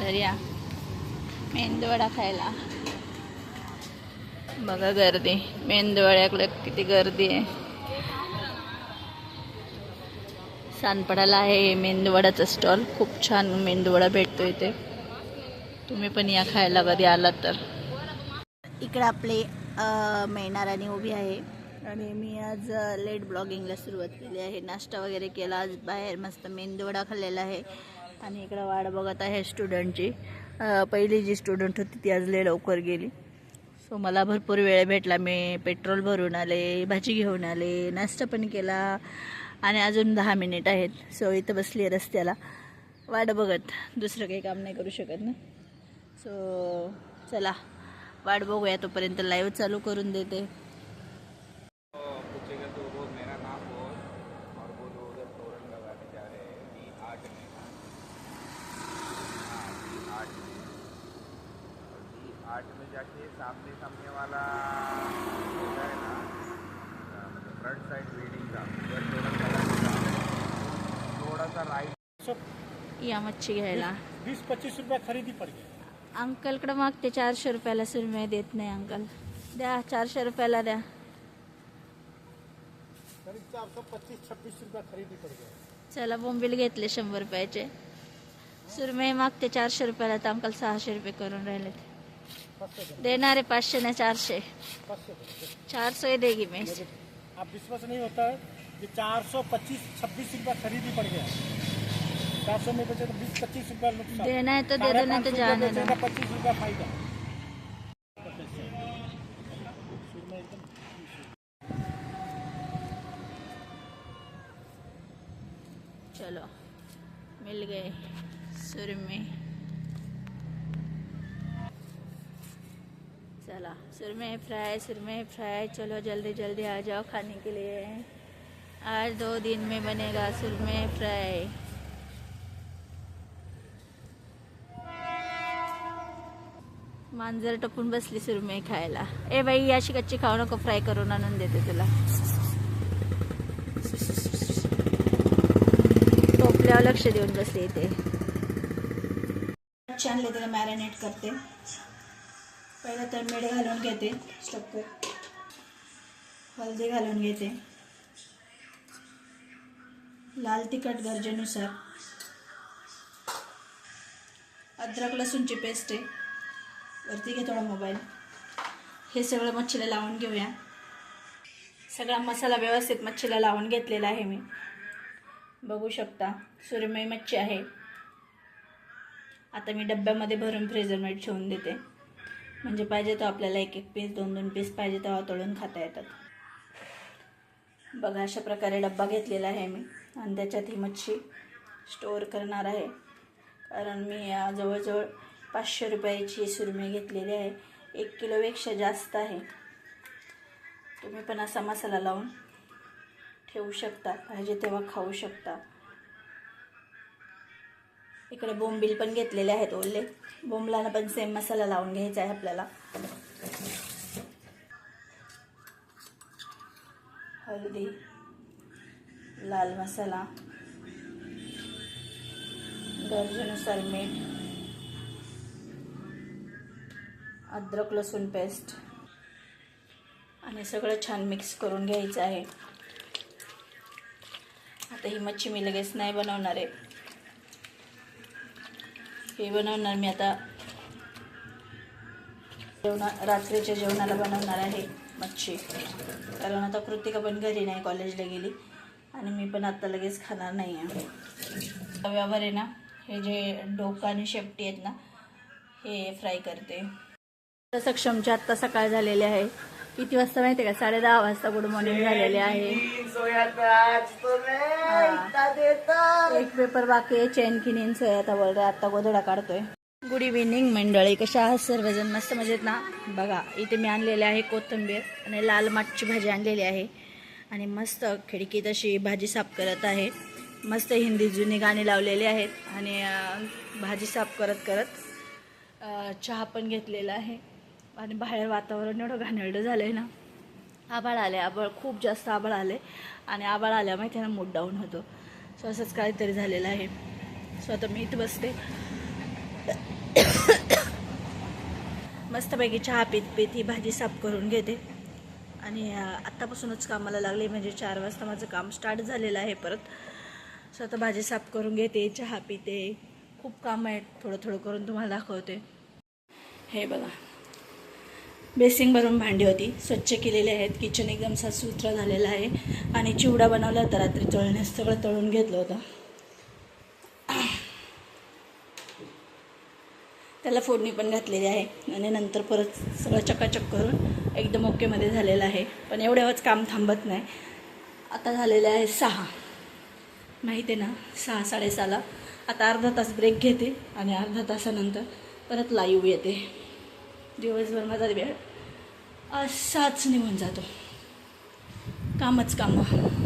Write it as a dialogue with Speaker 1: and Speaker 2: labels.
Speaker 1: तर या. मेंदूवडा खायला. बघा गर्दी. मेंदूवड्याकडे किती गर्दी आहे. सानपडाला आहे मेंदूवडाचा स्टॉल. खूप छान मेंदूवडा भेटतो इथे. तुम्ही पण या खायला कधी आलात तर. इकडे आपले मेणार उभी आहे. आणि मी आज लेट ब्लॉगिंगला सुरुवात केली आहे. नाश्ता वगैरे केला. आज बाहेर मस्त मेंदूवडा खाल्लेला आहे. आणि इकडं वाट बघत आहे स्टुडंटची पहिली जी स्टुडंट होती ती आज लय लवकर गेली. सो मला भरपूर वेळ भेटला. मी पेट्रोल भरून आले भाजी घेऊन आले नाश्ता पण केला आणि अजून दहा मिनिट आहेत. सो इथं बसली आहे रस्त्याला. वाट बघत. दुसरं काही काम नाही करू शकत ना. सो चला. वाट बघूया तोपर्यंत. लाईव्ह चालू करून देते.
Speaker 2: आठ में जाके सामने सामने वाला होता है ना मतलब फ्रंट साइड बिल्डिंग का उधर जा रहे हैं थोड़ा सा राइट
Speaker 1: या मच्छी घ्यायला.
Speaker 3: बीस पच्चीस रुपया खरीदी पड़ गई
Speaker 1: अंकलकडे मागते चारशे रुपयाला सुरमई देत नाही अंकल. द्या चारशे रुपयाला द्या.
Speaker 3: पच्चीस छब्बीस रुपया खरीदी पड़ गई
Speaker 1: चला बोंबील घेतले शंभर रुपयाचे. सुरमई मागते चारशे रुपयाला तर अंकल सहाशे रुपये करून राहिले
Speaker 3: पाँच सौ
Speaker 1: देणारे पाचशे ना चारशे।
Speaker 3: पाँच सौ
Speaker 1: चार सौ देगी मैं
Speaker 3: आप विश्वास नहीं होता है कि चार सौ पच्चीस छब्बीस रुपया खरीदी पड़ गया। चार सौ में बचे तो बीस पच्चीस रुपया
Speaker 1: देना है तो दे
Speaker 3: साढ़े
Speaker 1: दो नहीं तो जाने दो
Speaker 3: पच्चीस रुपया फ़ायदा।
Speaker 1: चलो मिल गए सुरमे चला सुरमे फ्राई सुरमे फ्राई। चलो जल्दी जल्दी आ जाओ खाने के लिए। आज दो दिन में बनेगा सुरमे फ्राई। मांजर टपून बसली सुरमे खायला। ए बाई अशी कच्ची खाऊ नको फ्राय करून आणून देते तुला। टोपल्यावर लक्ष देऊन बसले इथे. छान त्याला मॅरिनेट करते. पहिलं तर मीठ घालून घेते. स्टक्कर हळदी घालून घेते. लाल तिखट गरजेनुसार. अद्रक लसूणची पेस्ट आहे. वरती घे थोडा मोबाईल हे सगळं मच्छीला लावून घेऊया. सगळा मसाला व्यवस्थित मच्छीला लावून घेतलेला आहे मी. बघू शकता सुरमई मच्छी आहे. आता मी डब्यामध्ये भरून फ्रीजरमध्ये ठेवून देते. म्हणजे पाहिजे तर आपल्याला एक एक पीस दोन दोन पीस पाहिजे तेव्हा तळून खाता येतात. बघा अशा प्रकारे डब्बा घेतलेला आहे मी. आणि त्याच्यात ही मच्छी स्टोअर करणार आहे. कारण मी जवळजवळ पाचशे रुपयाची सुरमी घेतलेली आहे. एक किलोपेक्षा जास्त आहे. तुम्ही पण असा मसाला लावून ठेवू शकता. पाहिजे तेव्हा खाऊ शकता. इकडे बोंबील पण घेतलेले आहेत ओले. बोंबलाला पण सेम मसाला लावून घ्यायचा आहे आपल्याला. हळदी लाल मसाला गरजेनुसार मीठ अद्रक लसूण पेस्ट आणि सगळं छान मिक्स करून घ्यायचं आहे. आता ही मच्छी मी लगेच नाही बनवणार आहे. हे बनवणार मी आता. जेवणा रात्रीच्या जेवणाला बनवणार आहे मच्छी. कारण आता कृतिका पण घरी नाही कॉलेजला गेली. आणि मी पण आता लगेच खाणार नाही आहे. तव्यावर आहे ना हे जे डोकं आणि शेपटी आहेत ना हे फ्राय करते. सक्षमची आत्ता सकाळ झालेली आहे. किती वाजता माहिती आहे का? साडे दहा वाजता गुड मॉर्निंग झालेले आहे. एक पेपर बाकी आहे चैन किनींचं सोय आता बोल आता गोधडा काढतोय. गुड इव्हिनिंग मंडळी. कशा आहात सर्वजण? मस्त मजेत ना? बघा इथे मी आणलेले आहे कोथिंबीर आणि लाल माठची भाजी आणलेली आहे. आणि मस्त खिडकीत अशी भाजी साफ करत आहे. मस्त हिंदी जुनी गाणी लावलेली आहेत. आणि भाजी साफ करत करत चहा पण घेतलेला आहे. आणि बाहेर वातावरण एवढं घाणेरडं झालं आहे ना. आभाळ आले आभाळ खूप जास्त आभाळ आले आणि आभाळ आल्या माहिती आहे ना मूड डाऊन होतो. सो असंच काहीतरी झालेलं आहे. सो आता मी इथं बसते. मस्तपैकी चहा पीत पीत ही भाजी साफ करून घेते. आणि आत्तापासूनच कामाला लागले म्हणजे चार वाजता माझं काम स्टार्ट झालेलं आहे परत. सो आता भाजी साफ करून घेते चहा पिते. खूप काम आहे थोडं थोडं करून तुम्हाला दाखवते. हे बघा. बेसिंग भरून भांडी होती. स्वच्छ केलेली आहेत. किचन एकदम साफसुथरं झालेलं आहे. आणि चिवडा बनवला होता रात्री तळण्यास. सगळं तळून घेतलं होतं. त्याला फोडणी पण घातलेली आहे. आणि नंतर परत सगळं चकाचक करून एकदम ओकेमध्ये झालेलं आहे. पण एवढ्यावरच काम थांबत नाही. आता झालेलं आहे सहा. माहिती आहे ना? सहा साडेसहाला. आता अर्धा तास ब्रेक घेते आणि अर्धा तासानंतर परत लाईव्ह येते. दिवसभर माझा वेळ असाच निघून जातो. कामच कामं.